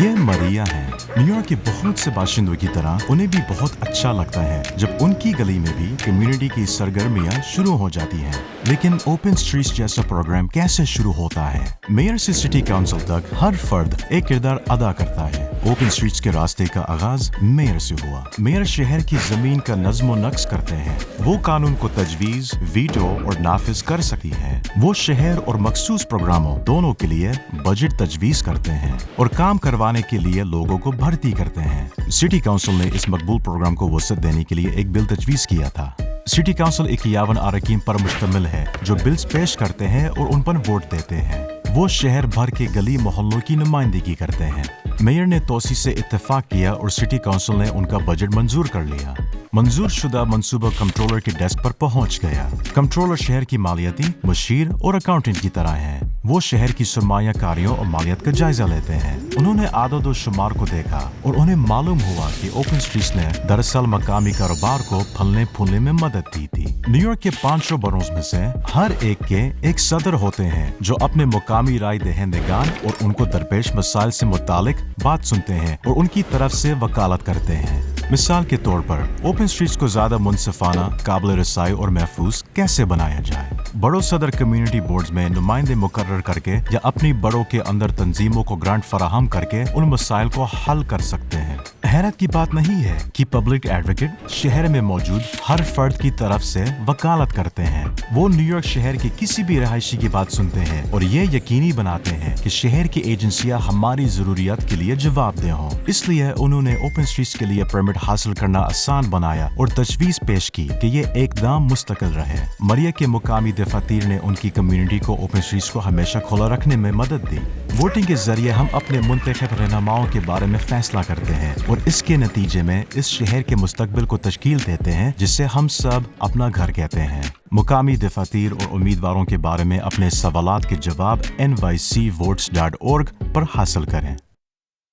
یہ مریا ہیں۔ New York کے بہت سے باشندوں کی طرح انہیں بھی بہت اچھا لگتا ہے، جب ان کی گلی میں بھی کمیونٹی کی سرگرمیاں شروع ہو جاتی ہیں۔ لیکن اوپن اسٹریٹ جیسا پروگرام کیسے شروع ہوتا ہے؟ میئر سے سٹی کاؤنسل تک ہر فرد ایک کردار ادا کرتا ہے۔ اوپن اسٹریٹس کے راستے کا آغاز میئر سے ہوا۔ میئر شہر کی زمین کا نظم و نقص کرتے ہیں۔ وہ قانون کو تجویز، ویٹو اور نافذ کر سکتی ہے وہ شہر اور مخصوص پروگراموں دونوں کے لیے بجٹ تجویز کرتے ہیں اور کام کروانے کے لیے لوگوں کو بھرتی کرتے ہیں۔ سٹی کاؤنسل نے اس مقبول پروگرام کو وسعت دینے کے لیے ایک بل تجویز کیا تھا۔ سٹی کاؤنسل اکیاون اراکین پر مشتمل ہے، جو بلز پیش کرتے ہیں اور ان پر ووٹ دیتے ہیں۔ وہ شہر بھر کے گلی محلوں کی نمائندگی کرتے ہیں۔ میئر نے توسیع سے اتفاق کیا اور سٹی کاؤنسل نے ان کا بجٹ منظور کر لیا۔ منظور شدہ منصوبہ کمٹرولر کے ڈیسک پر پہنچ گیا۔ کمٹرولر شہر کی مالیاتی مشیر اور اکاؤنٹنٹ کی طرح ہیں۔ وہ شہر کی سرمایہ کاریوں اور مالیت کا جائزہ لیتے ہیں۔ انہوں نے عادت و شمار کو دیکھا اور انہیں معلوم ہوا کہ اوپن اسٹریٹس نے دراصل مقامی کاروبار کو پھلنے پھولنے میں مدد دی تھی۔ نیو یارک کے پانچ سو بروز میں سے ہر ایک کے ایک صدر ہوتے ہیں جو اپنے مقامی رائے دہندگان اور ان کو درپیش مسائل سے متعلق بات سنتے ہیں اور ان کی طرف سے وکالت کرتے ہیں۔ مثال کے طور پر اوپن اسٹریٹس کو زیادہ منصفانہ، قابل رسائی اور محفوظ کیسے بنایا جائے؟ بڑوں صدر کمیونٹی بورڈز میں نمائندے مقرر کر کے یا اپنی بڑوں کے اندر تنظیموں کو گرانٹ فراہم کر کے ان مسائل کو حل کر سکتے ہیں۔ حیرت کی بات نہیں ہے کہ پبلک ایڈوکیٹ شہر میں موجود ہر فرد کی طرف سے وکالت کرتے ہیں۔ وہ نیو یارک شہر کے کسی بھی رہائشی کی بات سنتے ہیں اور یہ یقینی بناتے ہیں کہ شہر کی ایجنسیاں ہماری ضروریات کے لیے جواب دہ ہوں۔ اس لیے انہوں نے اوپن اسٹریٹس کے لیے پرمٹ حاصل کرنا آسان بنایا اور تجویز پیش کی کہ یہ ایک دام مستقل رہے۔ مریا کے مقامی دفاتر نے ان کی کمیونٹی کو اوپن اسٹریٹس کو ہمیشہ کھولا رکھنے میں مدد دی۔ ووٹنگ کے ذریعے ہم اپنے منتخب رہنماؤں کے بارے میں فیصلہ کرتے ہیں اور اس کے نتیجے میں اس شہر کے مستقبل کو تشکیل دیتے ہیں جسے ہم سب اپنا گھر کہتے ہیں۔ مقامی دفاتر اور امیدواروں کے بارے میں اپنے سوالات کے جواب N Y C votes dot org پر حاصل کریں۔